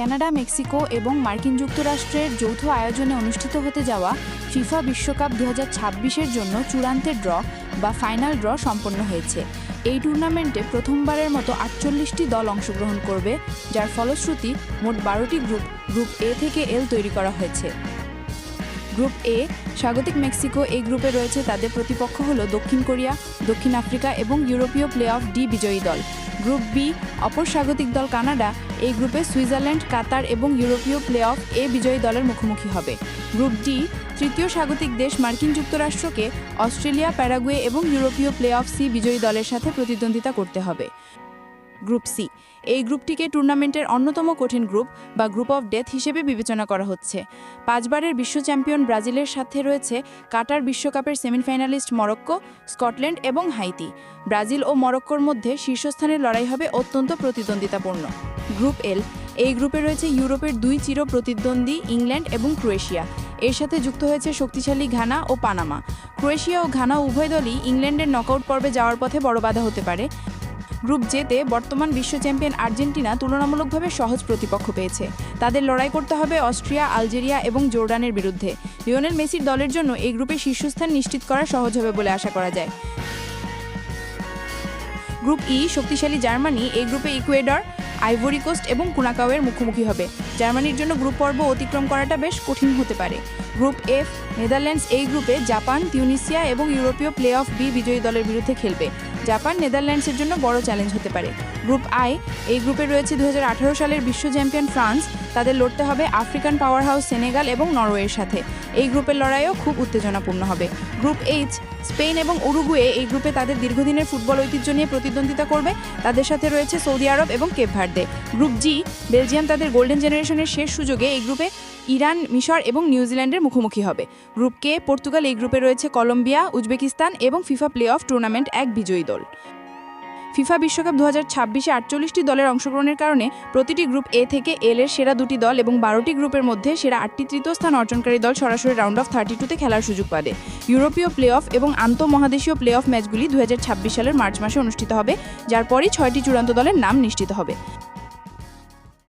Canada, Mexico এবং মার্কিন যুক্তরাষ্ট্রের যৌথ আয়োজনে অনুষ্ঠিত হতে যাওয়া ফিফা বিশ্বকাপ দু হাজার জন্য চূড়ান্তের ড্র বা ফাইনাল ড্র সম্পন্ন হয়েছে। এই টুর্নামেন্টে প্রথমবারের মতো আটচল্লিশটি দল অংশগ্রহণ করবে, যার ফলশ্রুতি মোট বারোটি গ্রুপ গ্রুপ এ থেকে এল তৈরি করা হয়েছে। গ্রুপ এ, স্বাগতিক মেক্সিকো, এই গ্রুপে রয়েছে তাদের প্রতিপক্ষ হলো দক্ষিণ কোরিয়া, দক্ষিণ আফ্রিকা এবং ইউরোপীয় প্লে অফ ডি বিজয়ী দল। গ্রুপ বি, অপর স্বাগতিক দল কানাডা এই গ্রুপে সুইজারল্যান্ড, কাতার এবং ইউরোপীয় প্লে অফ এ বিজয়ী দলের মুখোমুখি হবে। গ্রুপ ডি, তৃতীয় স্বাগতিক দেশ মার্কিন যুক্তরাষ্ট্রকে অস্ট্রেলিয়া, প্যারাগুয়ে এবং ইউরোপীয় প্লে অফ সি বিজয়ী দলের সাথে প্রতিদ্বন্দ্বিতা করতে হবে। Group C. এই গ্রুপটিকে টুর্নামেন্টের অন্যতম কঠিন গ্রুপ বা গ্রুপ অফ ডেথ হিসেবে বিবেচনা করা হচ্ছে। পাঁচবারের বিশ্ব চ্যাম্পিয়ন ব্রাজিলের সাথে রয়েছে কাটার বিশ্বকাপের সেমিফাইনালিস্ট মরক্কো, স্কটল্যান্ড এবং হাইতি। ব্রাজিল ও মরক্কোর মধ্যে শীর্ষস্থানের লড়াই হবে অত্যন্ত প্রতিদ্বন্দ্বিতাপূর্ণ। Group L. এই গ্রুপে রয়েছে ইউরোপের দুই চির প্রতিদ্বন্দ্বী ইংল্যান্ড এবং ক্রোয়েশিয়া। এর সাথে যুক্ত হয়েছে শক্তিশালী ঘানা ও পানামা। ক্রোয়েশিয়া ও ঘানা উভয় দলই ইংল্যান্ডের নকআউট পর্বে যাওয়ার পথে বড় বাধা হতে পারে। গ্রুপ জেতে বর্তমান বিশ্ব চ্যাম্পিয়ন আর্জেন্টিনা তুলনামূলকভাবে সহজ প্রতিপক্ষ পেয়েছে। তাদের লড়াই করতে হবে অস্ট্রিয়া, আলজেরিয়া এবং জোর্ডানের বিরুদ্ধে। লিওনেল মেসির দলের জন্য এই গ্রুপে শীর্ষস্থান নিশ্চিত করা সহজ হবে বলে আশা করা যায়। গ্রুপ ই, শক্তিশালী জার্মানি, এই গ্রুপে ইকুয়েডর, আইভরি কোস্ট এবং কুনাকাওয়ের মুখোমুখি হবে। জার্মানির জন্য গ্রুপ পর্ব অতিক্রম করাটা বেশ কঠিন হতে পারে। গ্রুপ এফ, নেদারল্যান্ডস এই গ্রুপে জাপান, তিউনিসিয়া এবং ইউরোপীয় প্লে অফ বি বিজয়ী দলের বিরুদ্ধে খেলবে। জাপান, নেদারল্যান্ডসের জন্য বড় চ্যালেঞ্জ হতে পারে। গ্রুপ আই, এই গ্রুপে রয়েছে দু হাজার আঠেরো সালের বিশ্ব চ্যাম্পিয়ন ফ্রান্স। তাদের লড়তে হবে আফ্রিকান পাওয়ার হাউস সেনেগাল এবং নরওয়ের সাথে। এই গ্রুপের লড়াইও খুব উত্তেজনাপূর্ণ হবে। গ্রুপ এইচ, স্পেন এবং উরুগুয়ে এই গ্রুপে তাদের দীর্ঘদিনের ফুটবল ঐতিহ্য নিয়ে প্রতিদ্বন্দ্বিতা করবে। তাদের সাথে রয়েছে সৌদি আরব এবং Cape Verde. Group G, Belgium তাদের গোল্ডেন জেনারেশনের শেষ সুযোগে এই গ্রুপে ইরান, মিশর এবং নিউজিল্যান্ডের মুখোমুখি হবে। গ্রুপ কে, পর্তুগাল এই গ্রুপে রয়েছে কলম্বিয়া, উজবেকিস্তান এবং ফিফা প্লে অফ টুর্নামেন্ট এক বিজয়ী দল। ফিফা বিশ্বকাপ দু হাজার ছাব্বিশে আটচল্লিশটি দলের অংশগ্রহণের কারণে প্রতিটি গ্রুপ এ থেকে এল এর সেরা দুটি দল এবং বারোটি গ্রুপের মধ্যে সেরা আটটি তৃতীয় স্থান অর্জনকারী দল সরাসরি রাউন্ড অফ থার্টি টুতে খেলার সুযোগ পাবে। ইউরোপীয় প্লে অফ এবং আন্তঃমহাদেশীয় প্লে অফ ম্যাচগুলি দু হাজার ছাব্বিশ সালের মার্চ মাসে অনুষ্ঠিত হবে, যার পরই ছয়টি চূড়ান্ত দলের নাম নিশ্চিত হবে।